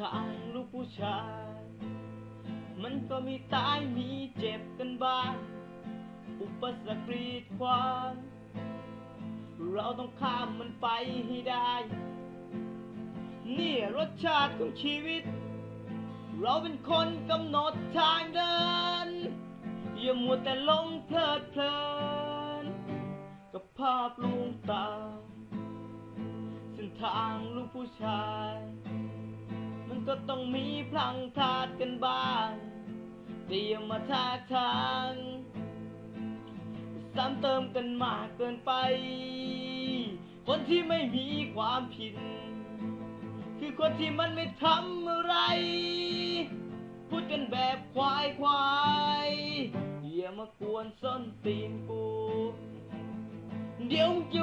ทางลูกผู้ชาย มันก็มีตายมีเจ็บกันบ้าง อุปสรรครีดขวางเราต้องข้ามมันไปให้ได้ นี่รสชาติของชีวิต เราเป็นคนกำหนดทางเดิน อย่ามัวแต่หลงเพลิดเพลิน กับภาพลวงตาเส้นทางลูกผู้ชาย ก็ต้องมีพลังพลาดกันบ้างแต่อย่ามาท้าทางซ้ำเติมกันมากเกินไป คนที่ไม่มีความผิด คือคนที่มันไม่ทำอะไร พูดกันแบบควายควายอย่ามากวนส้นตีนกู เดี๋ยวมึงจะ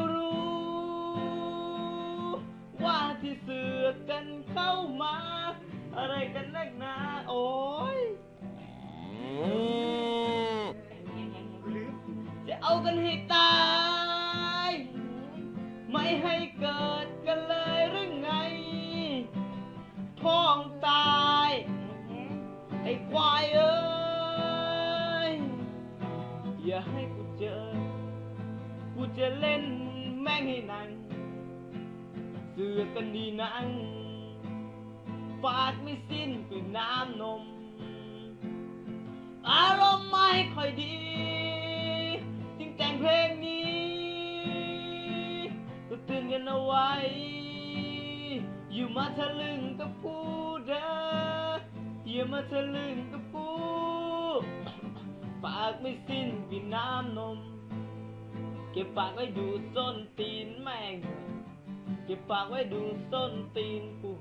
กันเข้ามา อะไรกันนักหนาโอ้ยจะเอากันให้ตาย ไม่ให้เกิดกันเลยหรือไงท้องตาย ไอ้ควายเอ้ย อย่าให้กูเจอ กูจะเล่นแม่งให้นังเสือกกันดีนัง ปากไม่สิ้นคือน้ำนม อารมณ์ไม่ค่อยดี จึงแต่งเพลงนี้ก็เตือนกันเอาไว้ อยู่มาทะลึงกับผู้เด้ออย่ามาทะลึงกับผู้ปากไม่สิ้นกินน้ำนม เก็บปากไว้ดูส้นตีนแม่ง เก็บปากไว้ดูส้นตีนกู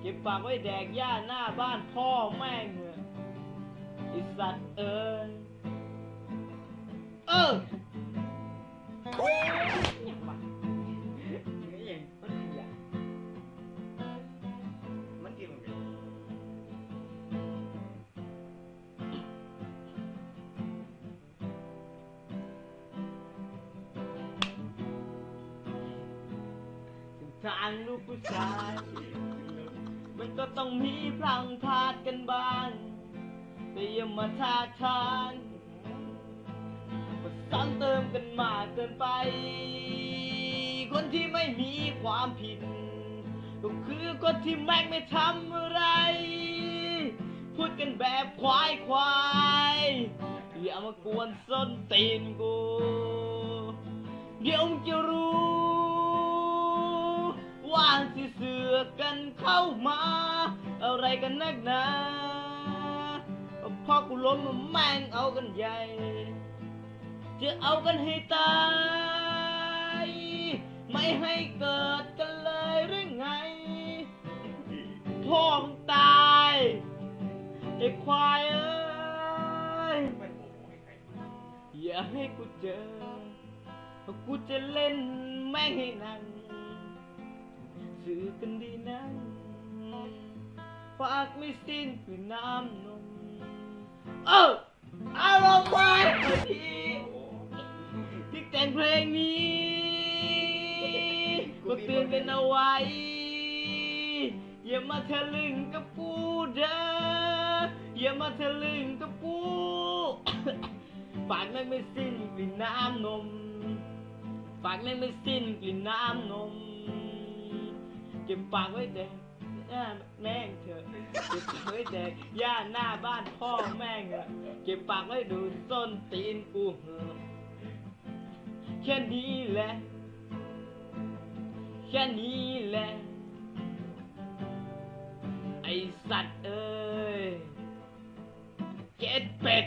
เก็บปากไว้แดกหญ้าหน้าบ้านพ่อแม่งเหอะไอสัตว์เอ้ยเออทางลูกผู้ชาย ต้องมีพลังพลาดกันบ้างแต่อย่ามาทาทานมาซ้ำเติมกันมากเกินไป คนที่ไม่มีความผิด ก็คือคนที่แม่งไม่ทำอะไร พูดกันแบบควายควายอย่ามากวนส้นตีนกู เดี๋ยวมึงจะรู้ ว่าที่เสือ กกันเข้ามา อะไรกันนักหนาพอกูล้มมาแม่งเอากันใหญ่ จะเอากันให้ตาย ไม่ให้เกิดกันเลยหรือไง พ่อมึงตายไอ้ควายเอ้ยอย่าให้กูเจอ กูจะเล่นแม่งให้นัง กันดีนังฝากไม่สิ้นคือน้ำนมเอออารมณ์ไว้พอดีที่แต่งเพลงนี้ก็เตือนกันเอาไว้ อย่ามาทะลึงกับกูเด้ออย่ามาทะลึงกับกูปากแม่งไม่สิ้นกลิ่นน้ำนมปากแม่งไม่สิ้นกลิ่นน้ำนม ก็บปากไว้แดกหน้าแม่งเถอะเก็บปากไว้แดกย่าหน้าบ้านพ่อแม่งอะเก็บปากไว้ดูส้นตีนกูเหอะแค่นี้แหละ แค่นี้แหละ ไอสัตว์เอ้ยเจ็ดเป็ด